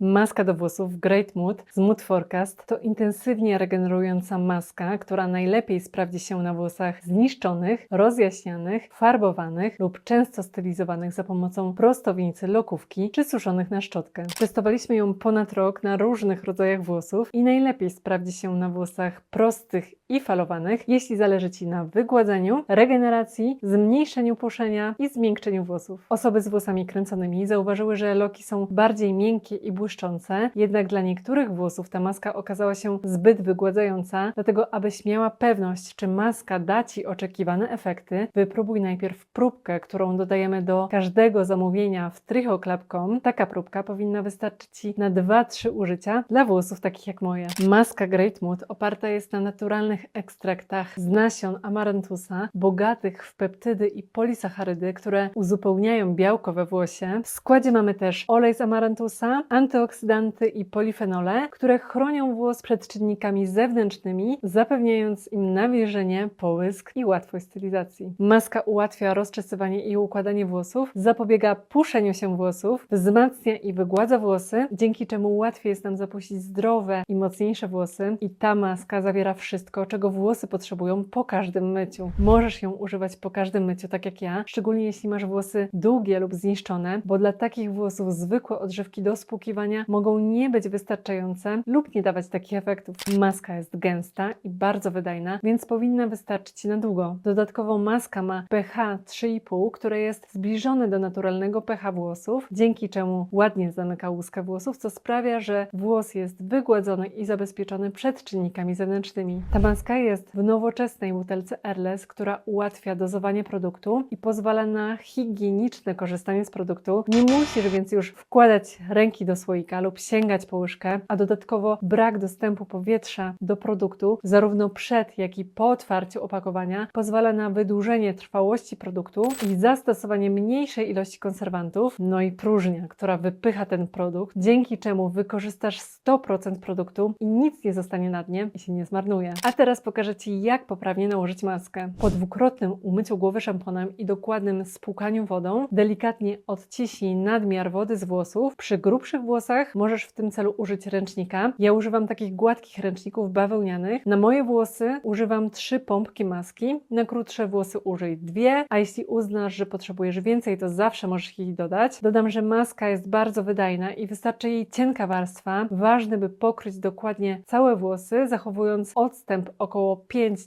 Maska do włosów Great Mood z Mood Forecast to intensywnie regenerująca maska, która najlepiej sprawdzi się na włosach zniszczonych, rozjaśnianych, farbowanych lub często stylizowanych za pomocą prostownicy, lokówki czy suszonych na szczotkę. Testowaliśmy ją ponad rok na różnych rodzajach włosów i najlepiej sprawdzi się na włosach prostych i falowanych, jeśli zależy Ci na wygładzeniu, regeneracji, zmniejszeniu puszenia i zmiękczeniu włosów. Osoby z włosami kręconymi zauważyły, że loki są bardziej miękkie i błyszczące, jednak dla niektórych włosów ta maska okazała się zbyt wygładzająca, dlatego abyś miała pewność, czy maska da Ci oczekiwane efekty, wypróbuj najpierw próbkę, którą dodajemy do każdego zamówienia w trichoclub.com. Taka próbka powinna wystarczyć Ci na 2-3 użycia dla włosów takich jak moje. Maska Great Mood oparta jest na naturalnych ekstraktach z nasion amarantusa, bogatych w peptydy i polisacharydy, które uzupełniają białko we włosie. W składzie mamy też olej z amarantusa, antyoksydanty i polifenole, które chronią włos przed czynnikami zewnętrznymi, zapewniając im nawilżenie, połysk i łatwość stylizacji. Maska ułatwia rozczesywanie i układanie włosów, zapobiega puszeniu się włosów, wzmacnia i wygładza włosy, dzięki czemu łatwiej jest nam zapuścić zdrowe i mocniejsze włosy. I ta maska zawiera wszystko, czego włosy potrzebują po każdym myciu. Możesz ją używać po każdym myciu, tak jak ja, szczególnie jeśli masz włosy długie lub zniszczone, bo dla takich włosów zwykłe odżywki do spłukiwania mogą nie być wystarczające lub nie dawać takich efektów. Maska jest gęsta i bardzo wydajna, więc powinna wystarczyć na długo. Dodatkowo maska ma pH 3,5, które jest zbliżone do naturalnego pH włosów, dzięki czemu ładnie zamyka łuskę włosów, co sprawia, że włos jest wygładzony i zabezpieczony przed czynnikami zewnętrznymi. Ta maska jest w nowoczesnej butelce Airless, która ułatwia dozowanie produktu i pozwala na higieniczne korzystanie z produktu. Nie musisz więc już wkładać ręki do słoika lub sięgać po łyżkę, a dodatkowo brak dostępu powietrza do produktu, zarówno przed, jak i po otwarciu opakowania, pozwala na wydłużenie trwałości produktu i zastosowanie mniejszej ilości konserwantów, no i próżnia, która wypycha ten produkt, dzięki czemu wykorzystasz 100% produktu i nic nie zostanie na dnie i się nie zmarnuje. A teraz pokażę Ci, jak poprawnie nałożyć maskę. Po dwukrotnym umyciu głowy szamponem i dokładnym spłukaniu wodą, delikatnie odciśnij nadmiar wody z włosów. Przy grubszych włosach możesz w tym celu użyć ręcznika. Ja używam takich gładkich ręczników bawełnianych. Na moje włosy używam trzy pompki maski. Na krótsze włosy użyj dwie, a jeśli uznasz, że potrzebujesz więcej, to zawsze możesz ich dodać. Dodam, że maska jest bardzo wydajna i wystarczy jej cienka warstwa. Ważne, by pokryć dokładnie całe włosy, zachowując odstęp około 5-10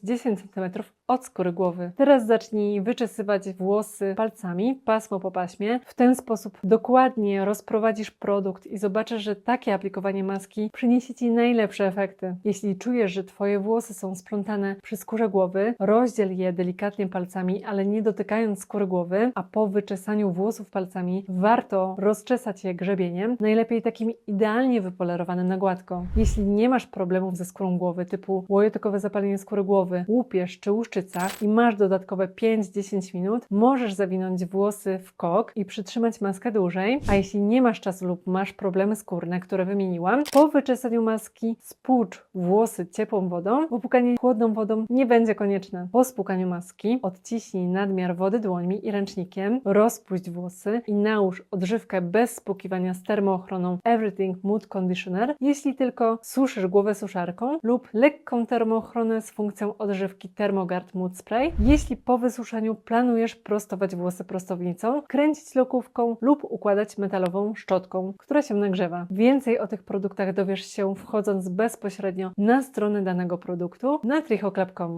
cm od skóry głowy. Teraz zacznij wyczesywać włosy palcami, pasmo po paśmie. W ten sposób dokładnie rozprowadzisz produkt i zobaczysz, że takie aplikowanie maski przyniesie Ci najlepsze efekty. Jeśli czujesz, że Twoje włosy są splątane przy skórze głowy, rozdziel je delikatnie palcami, ale nie dotykając skóry głowy, a po wyczesaniu włosów palcami warto rozczesać je grzebieniem, najlepiej takim idealnie wypolerowanym na gładko. Jeśli nie masz problemów ze skórą głowy typu łojotokowe zapalenie skóry głowy, łupież czy i masz dodatkowe 5-10 minut, możesz zawinąć włosy w kok i przytrzymać maskę dłużej, a jeśli nie masz czasu lub masz problemy skórne, które wymieniłam, po wyczesaniu maski spłucz włosy ciepłą wodą, bo pukanie chłodną wodą nie będzie konieczne. Po spłukaniu maski odciśnij nadmiar wody dłońmi i ręcznikiem, rozpuść włosy i nałóż odżywkę bez spłukiwania z termoochroną Everything Mood Conditioner, jeśli tylko suszysz głowę suszarką lub lekką termoochronę z funkcją odżywki Thermogard Mood Spray, jeśli po wysuszeniu planujesz prostować włosy prostownicą, kręcić lokówką lub układać metalową szczotką, która się nagrzewa. Więcej o tych produktach dowiesz się wchodząc bezpośrednio na stronę danego produktu na trichoclub.com.